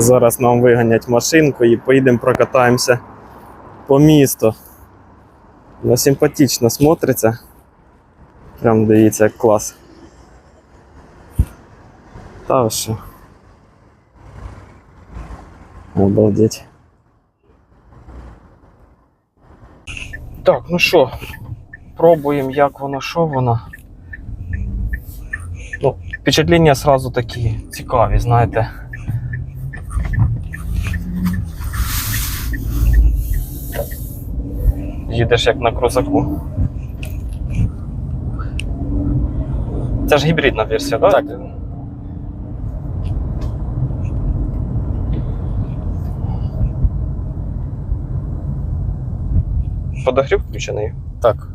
Зараз нам виганять машинку і поїдемо прокатаємося по місту. Ну, симпатично смотриться. Прям дивіться, як клас. Та що. Обалдеть. Так, ну що, пробуємо, як воно, що воно. Ну, впечатлення сразу такі цікаві, знаєте. Їдеш як на крузаку. Це ж гібридна версія, так? Так. Подогрів включений. Так,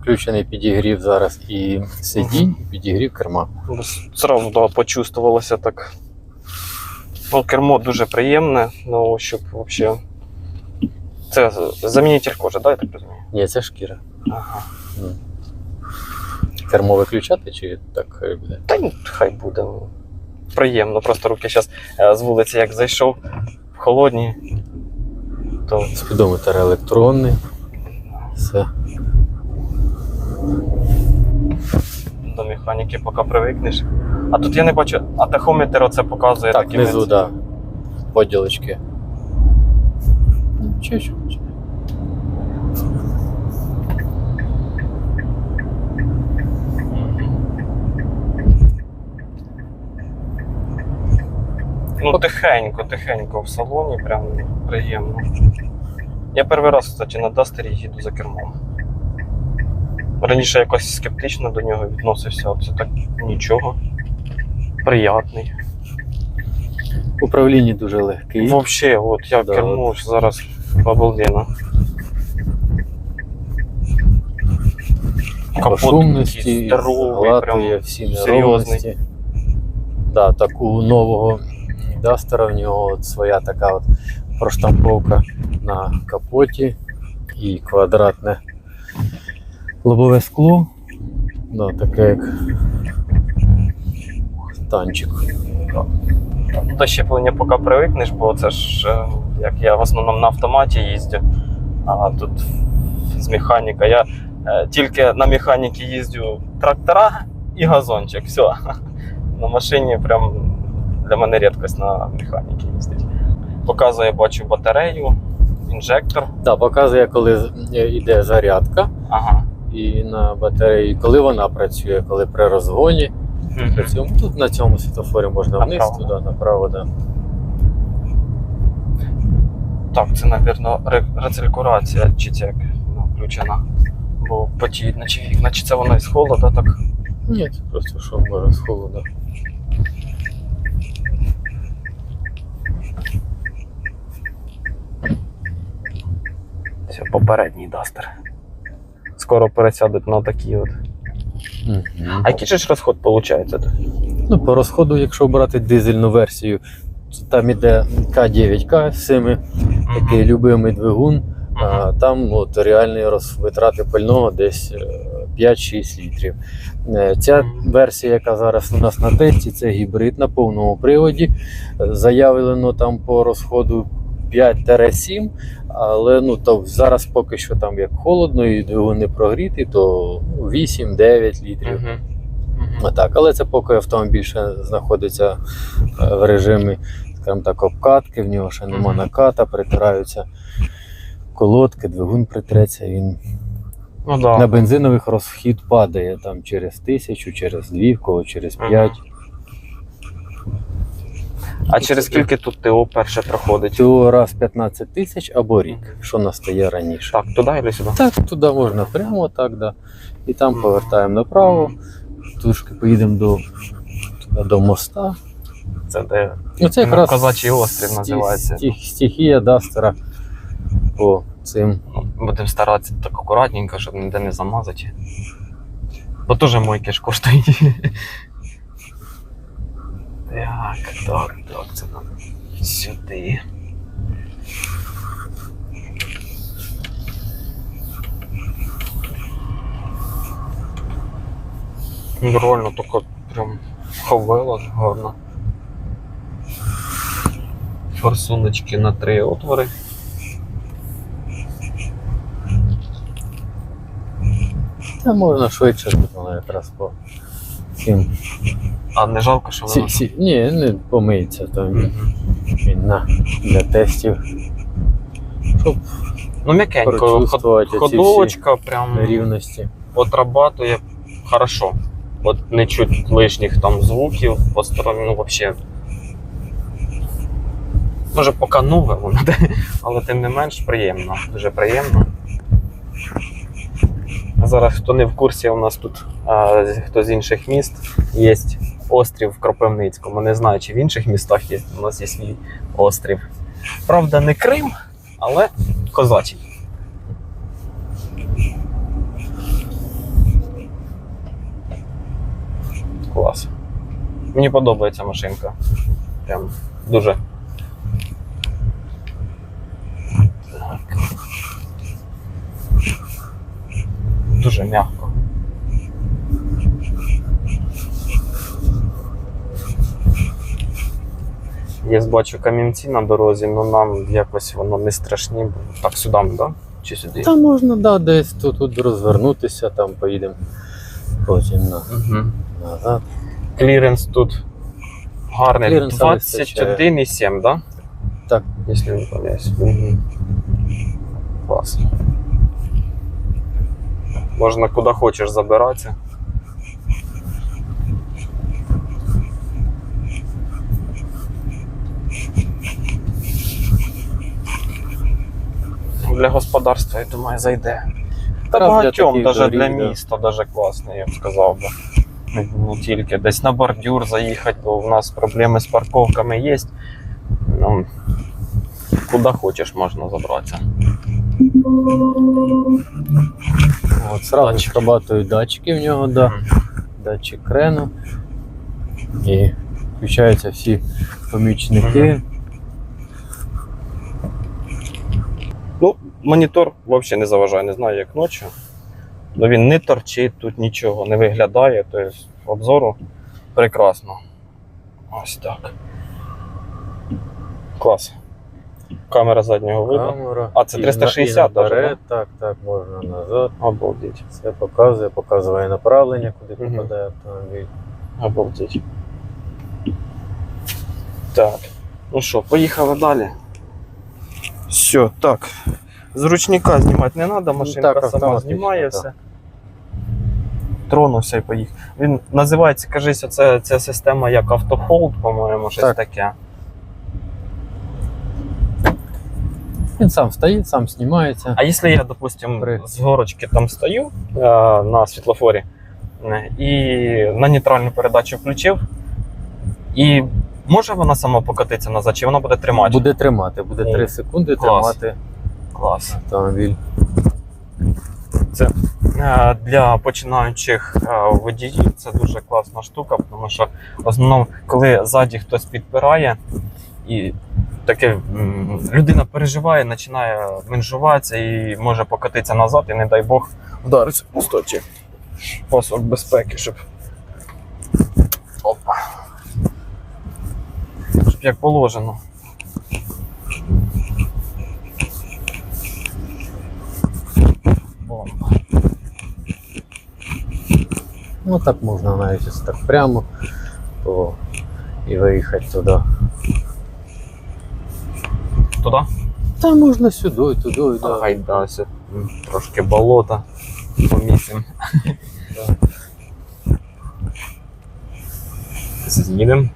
включений підігрів зараз і сидінь, і підігрів керма. Ну, Зразу да, почувствувалося так. Ну, кермо дуже приємне, на ощуп взагалі. Це замінитель кожи, да, я так розумію? Ні, це шкіра. Ага. М. Кермо виключати чи так хай буде? Та ні, хай буде. Приємно. Просто руки зараз з вулиці як зайшов холодні, то Спідометр електронний. Все. до механіки поки привикнеш. А тут я не бачу, а тахометр оце показує Так, такими внизу, ці- да. Поділочки. Нічого, що. Ну, тихенько, тихенько в салоні, прям приємно. Я перший раз, кстати, на Дастері їду за кермом. Раніше якось скептично до нього відносився, а це так нічого. Приятний. Управління дуже легкий. Взагалі, от я Да, керму зараз обалденно. Шумності, здоровий, прям всі серйозний. Да, так у нового Дастера в нього от своя така от проштамповка на капоті і квадратне лобове скло. Да, таке як танчик. До щеплення поки привикнеш, бо це ж е, як я в основному на автоматі їздю, а тут з механіка. Я е, тільки на механіки їздю трактора і газончик. Все. На машині прям для мене рідкость на механіки їздить. Показує, бачу батарею, інжектор. Да, показує, коли йде зарядка Ага. і на батареї, коли вона працює, коли при розгоні. При цьому, тут на цьому світофорі можна вниз, Направо. туди, направо, да. Так, це, мабуть, рециркуляція, чи це як ну, включена. Бо потіють, наче вікна, чи це воно із холода так. Ні, це просто що може з холода. Все, попередній дастер. Скоро пересядуть на такі от. А який же ж розход виходить? Ну, по розходу, якщо брати дизельну версію, то там іде К9К з цими, такий любимий двигун. А, там от, реальні роз- витрати пального десь е, 5-6 літрів. Е, Ця версія, яка зараз у нас на тесті, це гібрид на повному приводі. Е, Заявлено там по розходу 5-7, але ну, то зараз поки що там як холодно і двигун не прогрітий, то ну, 8-9 літрів. Угу. А Так, але це поки автомобіль ще знаходиться е, в режимі, скажімо так, обкатки, в нього ще нема наката, притираються колодки, двигун притреться, він Ну да. на бензинових розхід падає там через тисячу, через дві, в кого через п'ять. А через скільки тут ТО перше проходить? Цього раз 15 тисяч або рік, що настає раніше. Так, туди або сюди? Так, туди можна прямо так, да. І там повертаємо направо, трошки поїдемо до, туди, до моста. Це де Ну, це Ну, якраз Козачий острів називається. сті- Стихія Дастера по цим. ну, будемо старатися так акуратненько, щоб ніде не замазати. Бо теж мойки ж коштують. Так, так, так, це нам сюди. Реально, така прям хавела гарна. Форсуночки на три отвори. Та можна швидше, воно якраз по цим. А не жалко, що Сі, воно. сі, ні, не помиється, то він, Мгм. він на, для тестів. Щоб Ну, м'якенько. Ход- прочувствувати Ходовочка прям нерівності. отрабатує хорошо. От не чуть лишніх там звуків по стороні, ну взагалі. Може, поки нове воно, але тим не менш приємно. Дуже приємно. Зараз хто не в курсі, у нас тут а, з- хто з інших міст є острів в Кропивницькому. Не знаю, чи в інших містах є. У нас є свій острів. Правда, не Крим, але козачий. Клас. Мені подобається машинка. Прям дуже. Так. Дуже м'яко. Я бачу камінці на дорозі, але нам якось воно не страшні. Так, сюди, да? Чи сюди? Та можна, да, десь тут, тут розвернутися, там поїдемо потім на, Угу. назад. Кліренс тут гарний. Кліренса 21,7, да? Так. Якщо не помиляюсь. Угу. Клас. Можна куди хочеш забиратися. Для господарства, я думаю, зайде. Та Раз багатьом, навіть для міста, даже класний, я б сказав би. Не, тільки десь на бордюр заїхати, бо в нас проблеми з парковками є. Ну, куди хочеш можна забратися. От, сразу срабатують датчики в нього, да. датчик крену. І включаються всі помічники. Ну, монітор взагалі не заважає, не знаю, як ночі. Ну він не торчить, тут нічого не виглядає, тобто обзору прекрасно. Ось так. Клас. Камера заднього виду. Камера. А, це 360 на- і даже, наперед, Так, так, можна назад. Обалдеть. Все показує, показує направлення, куди Мгм. попадає автомобіль. Обалдеть. Так. Ну що, поїхали далі. Все, так. З ручника знімати не треба, машинка так, сама знімає так. все. Тронувся і поїхав. Він називається, кажись, оце, ця система як автохолд, по-моєму, щось Так. таке. Він сам стоїть, сам знімається. А якщо я, допустим, При- з горочки там стою е, на світлофорі е, і на нейтральну передачу включив, і може вона сама покатиться назад, чи вона буде тримати? Буде тримати, буде О, 3 секунди клас. тримати Клас. автомобіль. Е, Для починаючих е, водіїв це дуже класна штука, тому що в основному, коли ззаді хтось підпирає, і таке людина переживає, починає менжуватися і може покатитися назад, і не дай Бог вдариться в пустоті. Пасок безпеки, щоб. Щоб як положено. Ну так можна навіть ось так прямо то і виїхати туди. Туди? Та можна сюди, туди. Ай, да, все. Трошки болота помісимо. З'їдемо.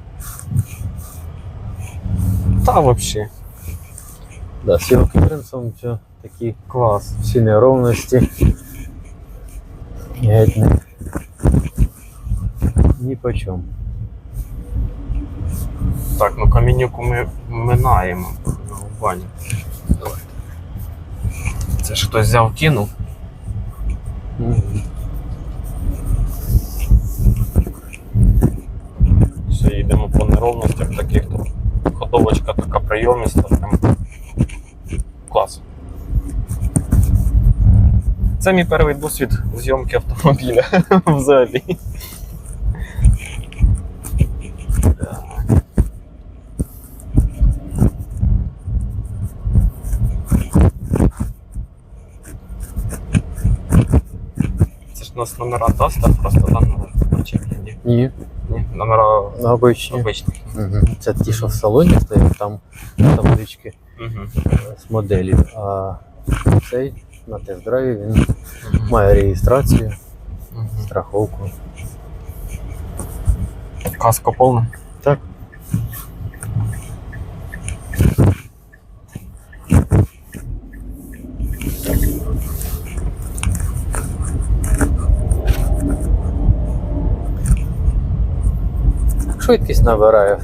Та взагалі. Да, його кліренсом все такі Клас. всі неровності. Геть не. Ні по чому. Так, ну камінюку ми минаємо на бані. Давайте. Це ж хтось взяв кинув. Все, їдемо по неровностях таких то Ходовочка така прийоміста, прям клас. Це мій перший досвід зйомки автомобіля взагалі. Це ж у нас номера Duster, просто там на Ні. Номера обичні. обичні. Угу. Це ті, що в салоні стоять, там таблички Угу. з моделів. А цей на тест-драйві він має реєстрацію, страховку. Каска повна. Так. Швидкість набирає.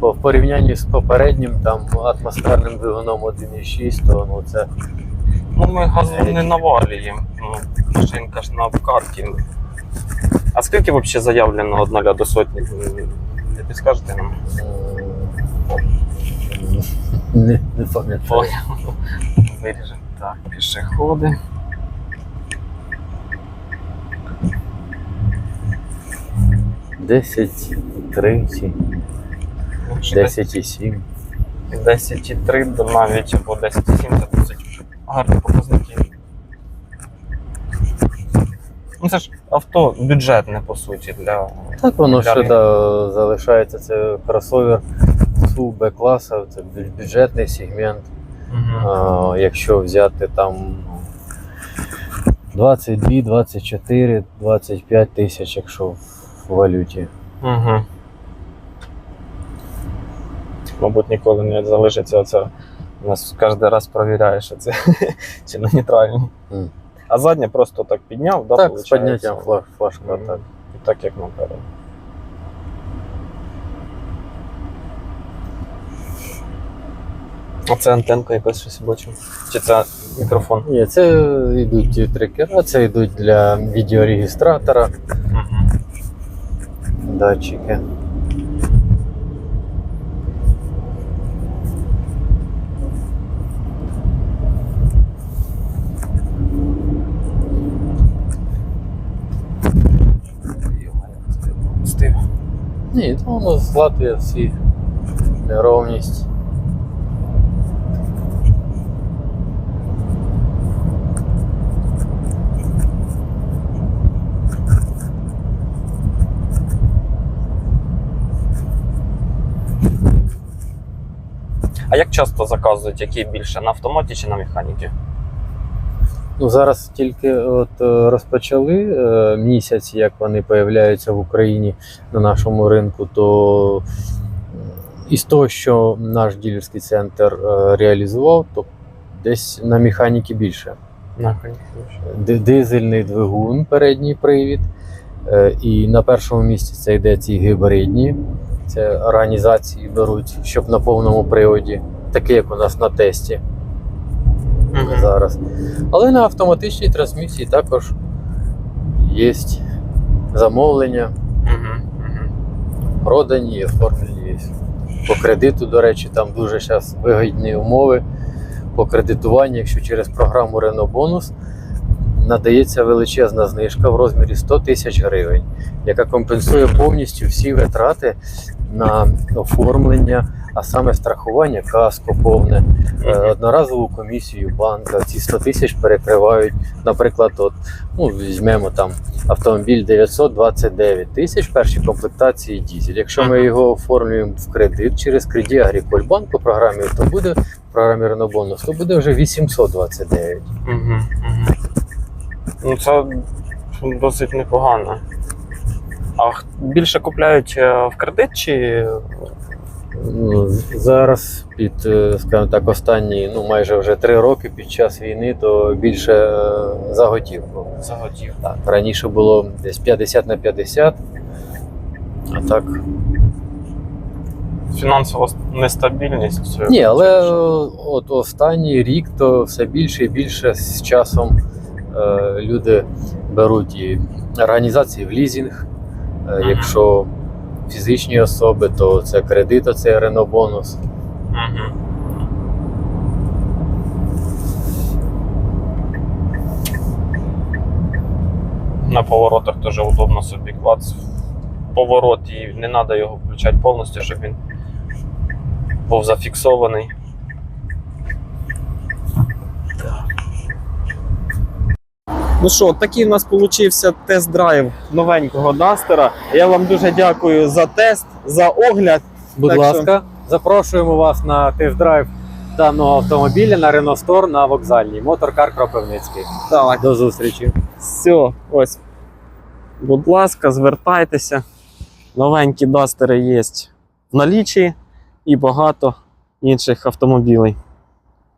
По- В порівнянні з попереднім там атмосферним двигуном 1.6, то ну, це Ну, ми газу не навалюємо. Ну, машинка ж на обкатці. А скільки взагалі заявлено від 0 до сотні? Не підскажете нам? не, не пам'ятаю. Виріжемо. Так, пішоходи. Десять, три чи Ну, ще 10,7. 10,3 до навіть або 10,7 це досить гарні показники. Ну це ж авто бюджетне по суті для. Так воно для ще да, залишається. Це кросовер SUV Б-класа, це бюджетний сегмент. Мгм. А, якщо взяти там 22, 24, 25 тисяч, якщо в валюті. Угу. Мабуть, ніколи не залишиться оце. У нас кожен раз перевіряє, що це чи на нейтральній. Мгм. А заднє просто так підняв, да, так, з підняттям флаж, флажка, Мгм. так. І так як наперед. А це антенка якась щось бачу. Чи це мікрофон? Ні, це йдуть трекера, це йдуть для відеорегістратора Угу. датчики. Ні, то воно златує всі неровність. А як часто заказують, які більше на автоматі чи на механіки? Ну, зараз тільки от е, розпочали е, місяць, як вони появляються в Україні на нашому ринку, то із того, що наш ділерський центр е, реалізував, то десь на механіки більше. На більше. Дизельний двигун, передній привід. І на першому місці це йде ці гібридні. Це організації беруть, щоб на повному приводі, таке як у нас на тесті Мгм. зараз. Але на автоматичній трансмісії також є замовлення. Мгм. продані оформлені. є. По кредиту, до речі, там дуже зараз вигідні умови по кредитуванню, якщо через програму Renault Bonus надається величезна знижка в розмірі 100 тисяч гривень, яка компенсує повністю всі витрати на оформлення, а саме страхування, каско повне, е, одноразову комісію банка. Ці 100 тисяч перекривають, наприклад, от, ну, візьмемо там автомобіль 929 тисяч першій комплектації дізель. Якщо ми його оформлюємо в кредит через кредит Агрікольбанк по програмі, то буде в програмі Bonus, то буде вже 829. Угу, угу. Ну, це досить непогано. А більше купляють е, в кредит чи зараз під, е, скажімо так, останні ну майже вже три роки під час війни, то більше е, за готівку. за готівку? Так, раніше було десь 50 на 50, а так. Фінансова нестабільність. Ні, але от останній рік то все більше і більше з часом е, люди беруть і організації в лізінг. Е. Якщо фізичні особи, то це кредит, це ренобонус. бонус. На поворотах теж удобно собі клац. Поворот і не треба його включати повністю, щоб він був зафіксований. Ну що, такий в нас получився тест-драйв новенького Дастера. Я вам дуже дякую за тест, за огляд. Будь Так що- ласка, запрошуємо вас на тест-драйв даного автомобіля на Renault Store на вокзальній. Моторкар Кропивницький. Так, До зустрічі. все, ось. Будь ласка, звертайтеся. Новенькі дастери є в налічі і багато інших автомобілей.